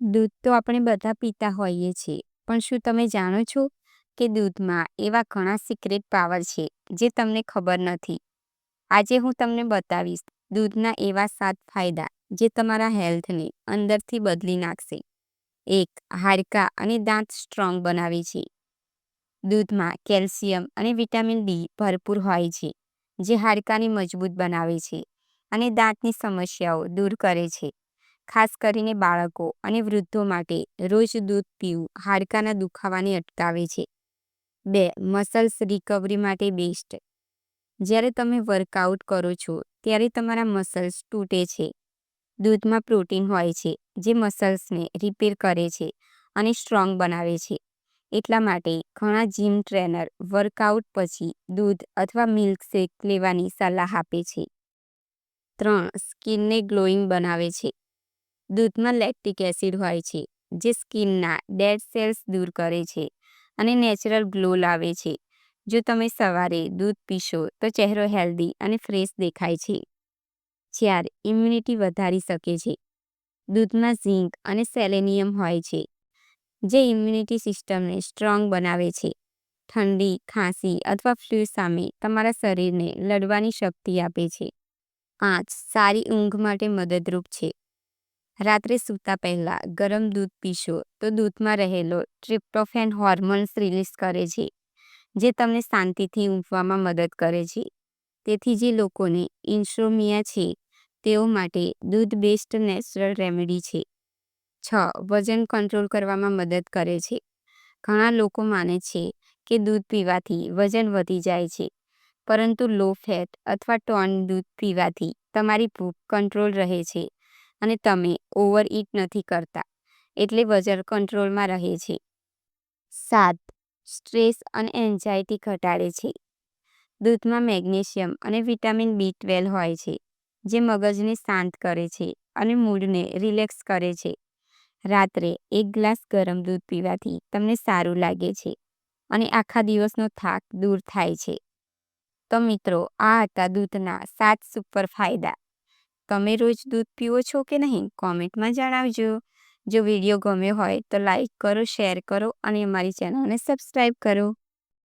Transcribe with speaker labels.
Speaker 1: દૂધ તો આપણે બધા પીતા હોઈએ છીએ. પણ શું તમે જાણો છો કે દૂધમાં એવા ઘણા સિક્રેટ પાવર છે જે તમને ખબર નથી? આજે હું તમને બતાવીશ દૂધના એવા સાત ફાયદા જે તમારા હેલ્થને અંદરથી બદલી નાખશે. એક, હાડકાં અને દાંત સ્ટ્રોંગ બનાવે છે. દૂધમાં કેલ્શિયમ અને વિટામિન ડી ભરપૂર હોય છે, જે હાડકાંને મજબૂત બનાવે છે અને દાંતની સમસ્યાઓ દૂર કરે છે. ખાસ કરીને બાળકો અને વૃદ્ધો માટે રોજ દૂધ પીવું હાડકાના દુખાવાને અટકાવે છે. બે, મસલ્સ રિકવરી માટે બેસ્ટ જ્યારે તમે વર્કઆઉટ કરો છો, ત્યારે તમારા મસલ્સ તૂટે છે. દૂધમાં પ્રોટીન હોય છે, જે મસલ્સને રિપેર કરે છે અને સ્ટ્રોંગ બનાવે છે. એટલા માટે ઘણા જીમ ટ્રેનર વર્કઆઉટ પછી દૂધ અથવા મિલ્ક શેક લેવાની સલાહ આપે છે. ત્રણ, સ્કિનને ગ્લોઈંગ બનાવે છે. દૂધમાં લેક્ટિક એસિડ હોય છે, જે સ્કિનના ડેડ સેલ્સ દૂર કરે છે અને નેચરલ ગ્લો લાવે છે. જો તમે સવારે દૂધ પીશો, તો ચહેરો હેલ્ધી અને ફ્રેશ દેખાય છે. જ્યારે ઇમ્યુનિટી વધારી શકે છે. દૂધમાં ઝીંક અને સેલેનિયમ હોય છે, જે ઇમ્યુનિટી સિસ્ટમને સ્ટ્રોંગ બનાવે છે. ઠંડી, ખાંસી અથવા ફ્લૂ સામે તમારા શરીરને લડવાની શક્તિ આપે છે. આંચ સારી ઊંઘ માટે મદદરૂપ છે. રાત્રે સૂતા પહેલાં ગરમ દૂધ પીશો તો દૂધમાં રહેલો ટ્રિપ્ટોફેન હોર્મોન્સ રિલીઝ કરે છે, જે તમને શાંતિથી ઊંઘવામાં મદદ કરે છે. તેથી જે લોકોને ઇન્સ્ટ્રોમિયા છે, તેઓ માટે દૂધ બેસ્ટ નેચરલ રેમેડી છે. છ, વજન કંટ્રોલ કરવામાં મદદ કરે છે. ઘણા લોકો માને છે કે દૂધ પીવાથી વજન વધી જાય છે, પરંતુ લો ફેટ અથવા ટોન દૂધ પીવાથી તમારી ભૂખ કંટ્રોલ રહે છે. અને તમે ઓવર ઇટ નથી કરતા, એટલે વજન કંટ્રોલમાં રહે છે. સાત, સ્ટ્રેસ અને એન્ઝાયટી ઘટાડે છે. દૂધમાં મેગ્નેશિયમ અને વિટામિન બી ટ્વેલ્વ હોય છે, જે મગજને શાંત કરે છે અને મૂડને રિલેક્સ કરે છે. રાત્રે એક ગ્લાસ ગરમ દૂધ પીવાથી તમને સારું લાગે છે અને આખા દિવસનો થાક દૂર થાય છે. તો મિત્રો, આ હતા દૂધના સાત સુપર ફાયદા તમે રોજ દૂધ પીવો છો કે નહીં? કોમેન્ટમાં જણાવજો. જો વીડિયો ગમ્યો હોય તો લાઈક કરો, શેર કરો અને અમારી ચેનલને સબસ્ક્રાઈબ કરો.